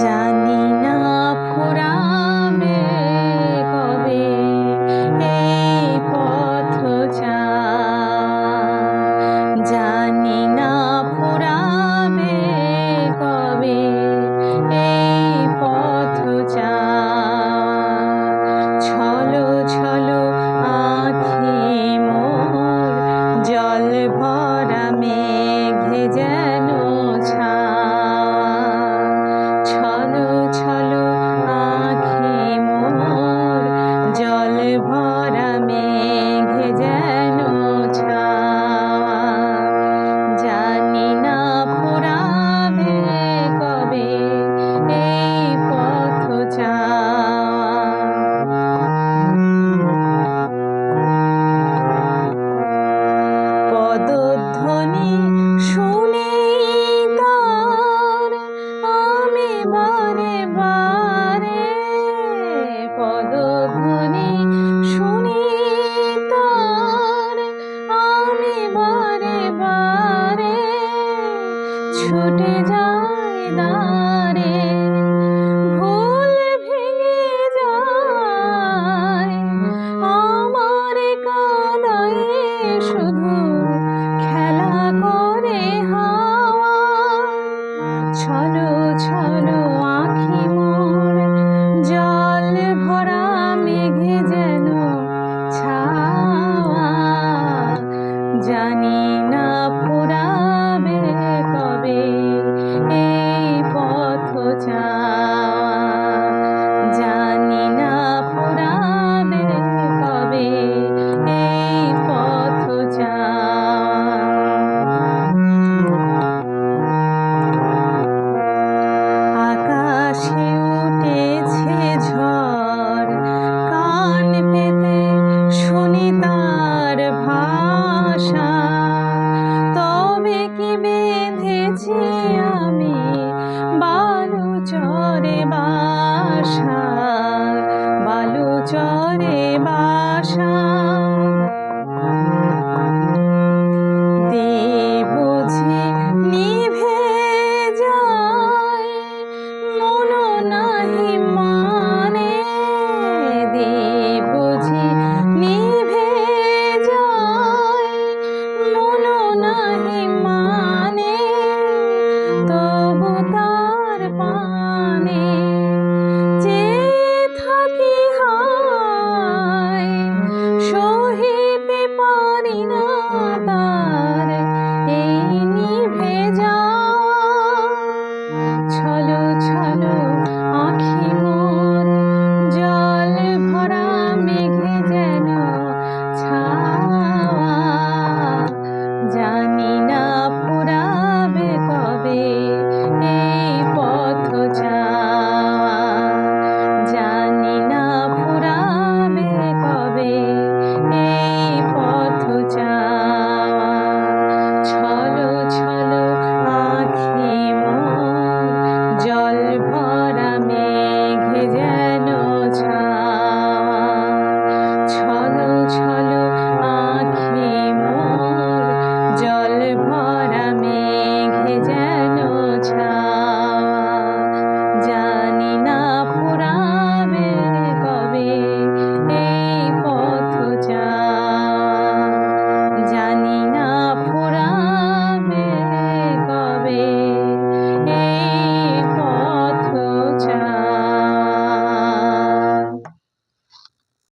জানি বারে বারে পদধ্বনি শুনি তার, আমি বারে বারে ছুটে যাই দারে ভুল ভেঙে যায় আমার কাদায় শুধু জানি